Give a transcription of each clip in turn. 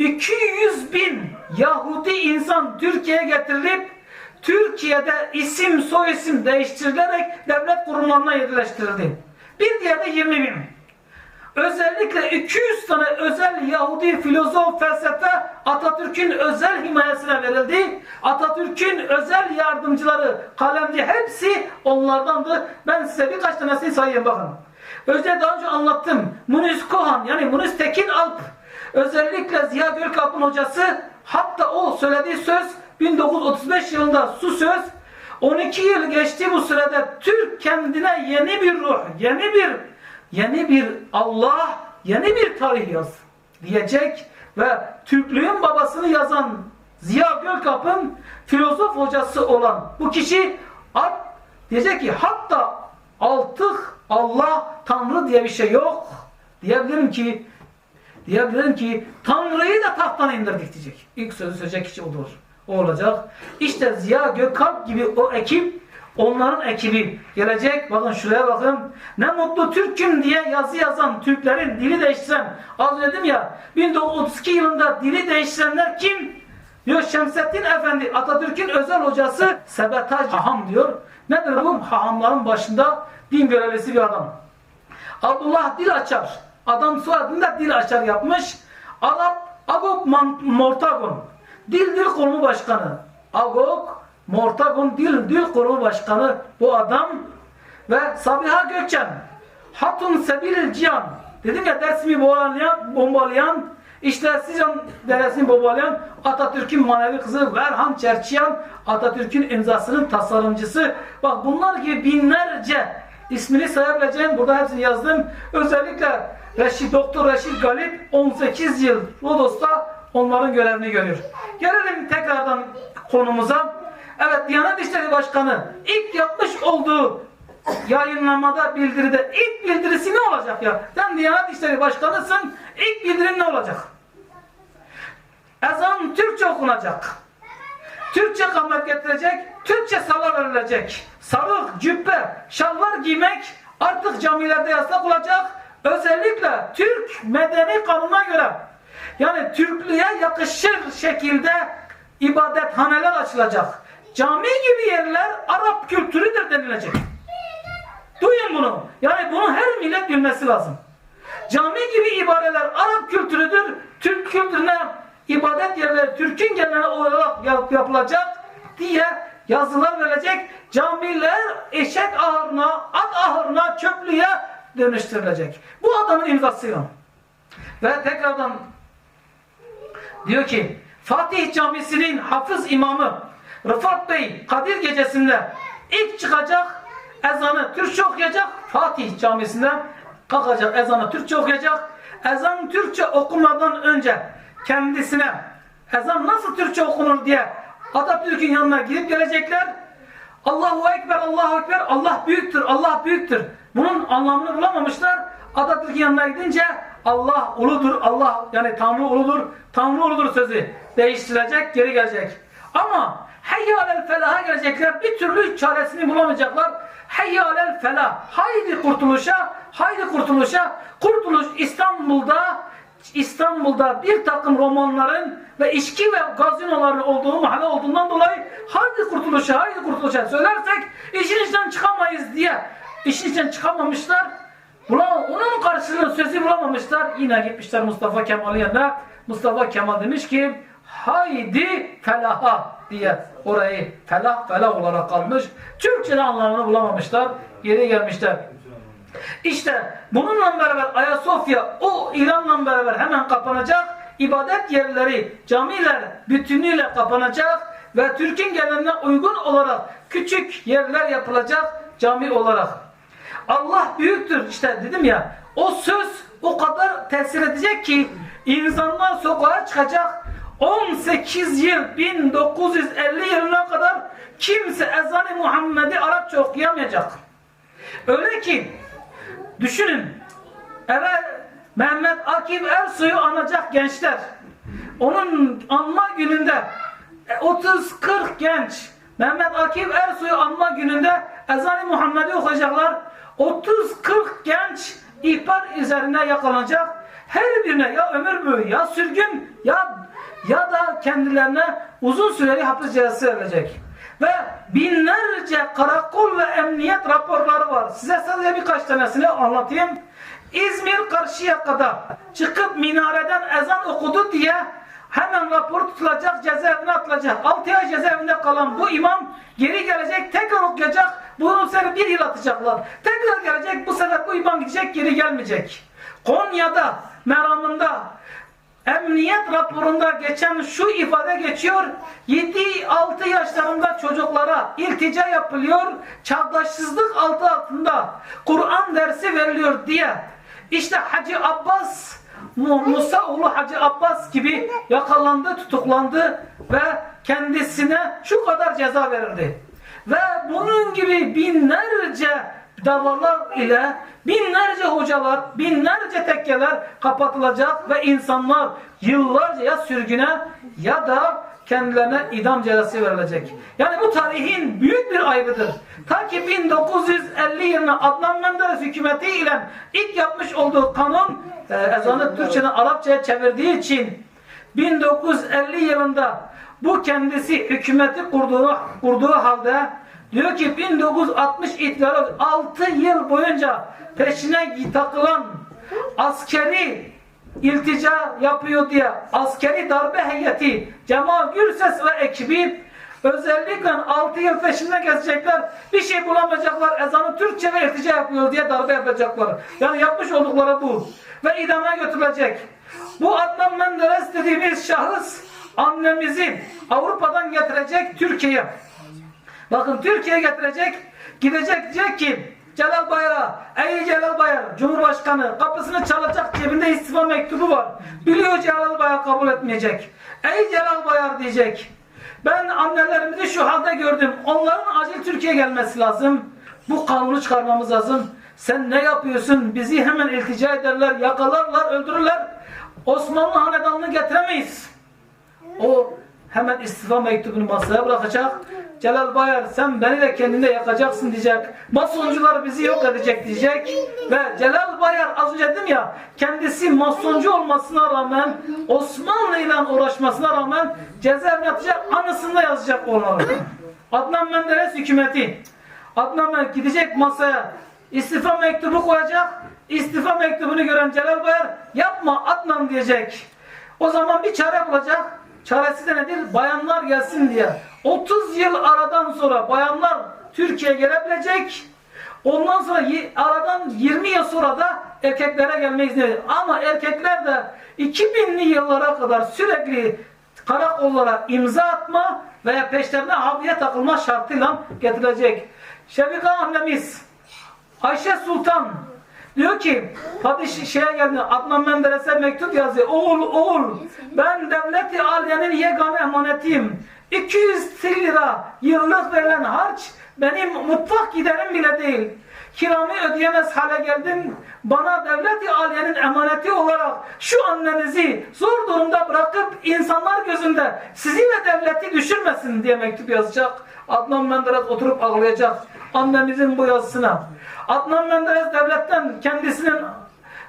200 bin Yahudi insan Türkiye'ye getirilip Türkiye'de isim soy isim değiştirilerek devlet kurumlarına yerleştirildi. Bir diğeri de 20 bin. Özellikle 200 tane özel Yahudi filozof felsefe Atatürk'ün özel himayesine verildi. Atatürk'ün özel yardımcıları, kalemci hepsi onlardandı. Ben size birkaç tanesini sayayım bakın. Özellikle daha önce anlattım. Muniz Kohan yani Muniz Tekin Alp özellikle Ziya Gökalp'ın hocası hatta o söylediği söz 1935 yılında su söz 12 yıl geçti bu sürede Türk kendine yeni bir ruh, yeni bir yeni bir Allah, yeni bir tarih yaz diyecek ve Türklüğün babasını yazan Ziya Gökalp'ın filozof hocası olan bu kişi diyecek ki hatta altık Allah Tanrı diye bir şey yok. Diyebilirim ki diyebilirim ki Tanrı'yı da tahttan indirdik diyecek. İlk sözü söyleyecek kişi odur. O olacak. İşte Ziya Gökalp gibi o ekip onların ekibi gelecek. Bakın şuraya bakın. Ne mutlu Türk'üm diye yazı yazan Türklerin dili değiştiren az dedim ya 1932 yılında dili değiştirenler kim? Diyor Şemsettin Efendi Atatürk'ün özel hocası Sebetaj Haham diyor. Nedir bu? Hahamların başında din görevlisi bir adam. Abdullah Dil Açar. Adam soyadını da Dil Açar yapmış. Arap Agop Mortagon. Dil Dil Kurumu Başkanı. Agop Mortagon Dil Dil Kurumu Başkanı bu adam ve Sabiha Gökçen. Hatun Sebil Cihan. Dedim ya dersimi bombalayan, bombalayan işte Sizon deresini bombalayan Atatürk'ün manevi kızı Verhan Çerçiyan Atatürk'ün imzasının tasarımcısı. Bak bunlar gibi binlerce ismini sayabileceğim. Burada hepsini yazdım. Özellikle Reşit, Doktor Reşit Galip 18 yıl Rodos'ta onların görevini görüyor. Gelelim tekrardan konumuza. Evet Diyanet İşleri Başkanı ilk yapmış olduğu yayınlamada bildiride ilk bildirisi ne olacak ya? Sen Diyanet İşleri Başkanısın. ilk bildirin ne olacak? Ezan Türkçe okunacak. Türkçe kamet getirecek, Türkçe sala verilecek. Sarık, cübbe, şalvar giymek artık camilerde yasak olacak. Özellikle Türk medeni kanuna göre yani Türklüğe yakışır şekilde ibadethaneler açılacak. Cami gibi yerler Arap kültürüdür denilecek. Duyun bunu. Yani bunu her millet bilmesi lazım. Cami gibi ibareler Arap kültürüdür. Türk kültürüne ibadet yerleri Türk'ün geleneği olarak yap- yapılacak diye yazılar verecek. Camiler eşek ahırına, at ahırına, çöplüğe dönüştürülecek. Bu adamın imzasıyla. Ve tekrardan diyor ki Fatih Camisi'nin hafız imamı Rıfat Bey Kadir gecesinde ilk çıkacak ezanı Türkçe okuyacak Fatih Camisi'nde kalkacak ezanı Türkçe okuyacak ezan Türkçe okumadan önce kendisine ezan nasıl Türkçe okunur diye Atatürk'ün yanına gidip gelecekler Allahu Ekber, Allahu Ekber, Allah büyüktür, Allah büyüktür. Bunun anlamını bulamamışlar. Atatürk'ün yanına gidince Allah uludur, Allah yani Tanrı uludur, Tanrı uludur sözü değiştirecek, geri gelecek. Ama heyyalel felaha gelecekler, bir türlü çaresini bulamayacaklar. Heyyalel felah, haydi kurtuluşa, haydi kurtuluşa. Kurtuluş İstanbul'da İstanbul'da bir takım romanların ve içki ve gazinoların olduğu mahalle olduğundan dolayı haydi kurtuluşa, haydi kurtuluşa söylersek işin içinden çıkamayız diye işin içinden çıkamamışlar. Bulam onun karşılığında sözü bulamamışlar. Yine gitmişler Mustafa Kemal'in yanına. Mustafa Kemal demiş ki haydi felaha diye orayı felah felah olarak kalmış. Türkçe'de anlamını bulamamışlar. Geri gelmişler. İşte bununla beraber Ayasofya o ilanla beraber hemen kapanacak. İbadet yerleri, camiler bütünüyle kapanacak ve Türk'ün geleneğine uygun olarak küçük yerler yapılacak cami olarak. Allah büyüktür işte dedim ya. O söz o kadar tesir edecek ki insanlar sokağa çıkacak. 18 yıl 1950 yılına kadar kimse ezan-ı Muhammed'i Arapça okuyamayacak. Öyle ki Düşünün. Evet Mehmet Akif Ersoy'u anacak gençler. Onun anma gününde e, 30-40 genç Mehmet Akif Ersoy'u anma gününde ezan-ı Muhammed'i okuyacaklar. 30-40 genç ihbar üzerine yakalanacak. Her birine ya ömür boyu ya sürgün ya ve kendilerine uzun süreli hapis cezası verilecek. Ve binlerce karakol ve emniyet raporları var. Size sadece birkaç tanesini anlatayım. İzmir Karşıyaka'da çıkıp minareden ezan okudu diye hemen rapor tutulacak, cezaevine atılacak. 6 ay cezaevinde kalan bu imam geri gelecek, tekrar okuyacak. Bunu sefer bir yıl atacaklar. Tekrar gelecek, bu sefer bu imam gidecek, geri gelmeyecek. Konya'da, Meram'ında Emniyet raporunda geçen şu ifade geçiyor. 7-6 yaşlarında çocuklara iltica yapılıyor. Çağdaşsızlık altı altında Kur'an dersi veriliyor diye. İşte Hacı Abbas Mu- Musa oğlu Hacı Abbas gibi yakalandı, tutuklandı ve kendisine şu kadar ceza verildi. Ve bunun gibi binlerce davalar ile binlerce hocalar, binlerce tekkeler kapatılacak ve insanlar yıllarca ya sürgüne ya da kendilerine idam cezası verilecek. Yani bu tarihin büyük bir ayrıdır. Ta ki 1950 yılında Adnan Menderes hükümeti ile ilk yapmış olduğu kanun e, ezanı Türkçe'den Arapçaya çevirdiği için 1950 yılında bu kendisi hükümeti kurduğu, kurduğu halde diyor ki 1960 itibaren 6 yıl boyunca peşine takılan askeri iltica yapıyor diye askeri darbe heyeti Cemal Gürses ve ekibi özellikle 6 yıl peşinde gezecekler bir şey bulamayacaklar ezanı Türkçe ve iltica yapıyor diye darbe yapacaklar. Yani yapmış oldukları bu. Ve idama götürülecek. Bu Adnan Menderes dediğimiz şahıs annemizi Avrupa'dan getirecek Türkiye'ye. Bakın Türkiye'ye getirecek, gidecek diyecek ki Celal Bayar'a, ey Celal Bayar, Cumhurbaşkanı kapısını çalacak cebinde istifa mektubu var. Biliyor Celal Bayar kabul etmeyecek. Ey Celal Bayar diyecek. Ben annelerimizi şu halde gördüm. Onların acil Türkiye'ye gelmesi lazım. Bu kanunu çıkarmamız lazım. Sen ne yapıyorsun? Bizi hemen iltica ederler, yakalarlar, öldürürler. Osmanlı hanedanını getiremeyiz. O hemen istifa mektubunu masaya bırakacak. Celal Bayar sen beni de kendinde yakacaksın diyecek. Masoncular bizi yok edecek diyecek. Ve Celal Bayar az önce dedim ya kendisi masoncu olmasına rağmen Osmanlı ile uğraşmasına rağmen cezaevine atacak anısında yazacak onları. Adnan Menderes hükümeti. Adnan Menderes gidecek masaya istifa mektubu koyacak. İstifa mektubunu gören Celal Bayar yapma Adnan diyecek. O zaman bir çare bulacak. Çaresi de nedir? Bayanlar gelsin diye. 30 yıl aradan sonra bayanlar Türkiye'ye gelebilecek. Ondan sonra aradan 20 yıl sonra da erkeklere gelme izni. Ama erkekler de 2000'li yıllara kadar sürekli karakollara imza atma veya peşlerine havliye takılma şartıyla getirilecek. Şefika annemiz Ayşe Sultan diyor ki Padişah şeye geldi Adnan Menderes'e mektup yazıyor. Oğul oğul ben devleti aliyenin yegane emanetiyim. 200 lira yıllık verilen harç benim mutfak giderim bile değil. Kiramı ödeyemez hale geldim. Bana devleti aliyenin emaneti olarak şu annenizi zor durumda bırakıp insanlar gözünde sizi ve devleti düşürmesin diye mektup yazacak. Adnan Menderes oturup ağlayacak annemizin bu yazısına. Adnan Menderes devletten kendisinin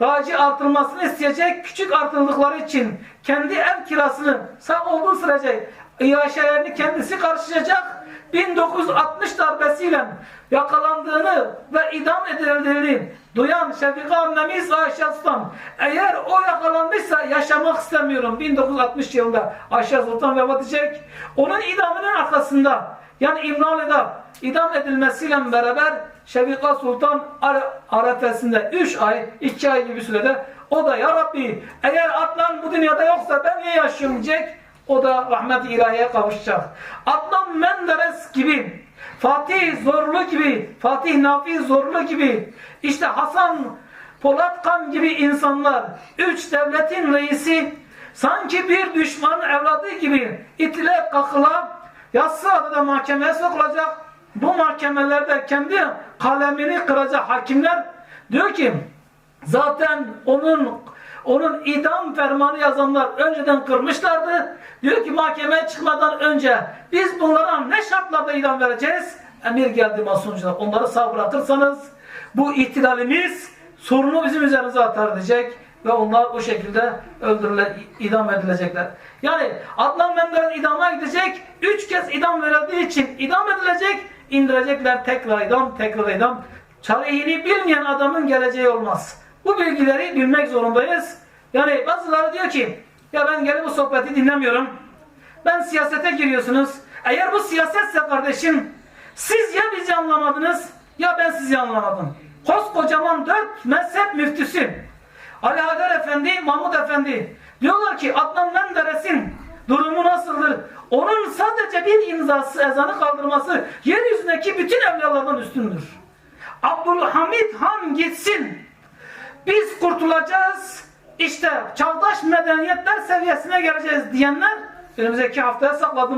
raci artırılmasını isteyecek küçük artırıldıkları için kendi ev kirasını sağ olduğu sürece iaşelerini kendisi karşılayacak 1960 darbesiyle yakalandığını ve idam edildiğini duyan Şefika annemiz Ayşe Sultan eğer o yakalanmışsa yaşamak istemiyorum 1960 yılında Ayşe Sultan vefat edecek onun idamının arkasında yani İmralı'da idam edilmesiyle beraber Şefika Sultan Ar- arefesinde 3 ay, 2 ay gibi sürede o da ya Rabbi eğer Adnan bu dünyada yoksa ben niye yaşıyorum diyecek. O da rahmet-i ilahiye kavuşacak. Adnan Menderes gibi, Fatih Zorlu gibi, Fatih Nafi Zorlu gibi, işte Hasan Polatkan gibi insanlar, üç devletin reisi, sanki bir düşman evladı gibi itile kakıla, yassı adada mahkemeye sokulacak. Bu mahkemelerde kendi kalemini kıracak hakimler diyor ki zaten onun onun idam fermanı yazanlar önceden kırmışlardı. Diyor ki mahkemeye çıkmadan önce biz bunlara ne şartlarda idam vereceğiz? Emir geldi masoncular. Onları sağ bırakırsanız bu ihtilalimiz sorunu bizim üzerimize atar diyecek. ve onlar o şekilde öldürüle, idam edilecekler. Yani Adnan Menderes idama gidecek, üç kez idam verildiği için idam edilecek, indirecekler tekrar idam, tekrar idam. Tarihini bilmeyen adamın geleceği olmaz. Bu bilgileri bilmek zorundayız. Yani bazıları diyor ki, ya ben gelip bu sohbeti dinlemiyorum. Ben siyasete giriyorsunuz. Eğer bu siyasetse kardeşim, siz ya bizi anlamadınız, ya ben sizi anlamadım. Koskocaman dört mezhep müftüsü. Ali Haydar Efendi, Mahmud Efendi. Diyorlar ki Adnan Menderes'in durumu nasıldır? Onun sadece bir imzası, ezanı kaldırması yeryüzündeki bütün evliyalardan üstündür. Abdülhamid Han gitsin. Biz kurtulacağız. İşte çağdaş medeniyetler seviyesine geleceğiz diyenler önümüzdeki haftaya sakladım.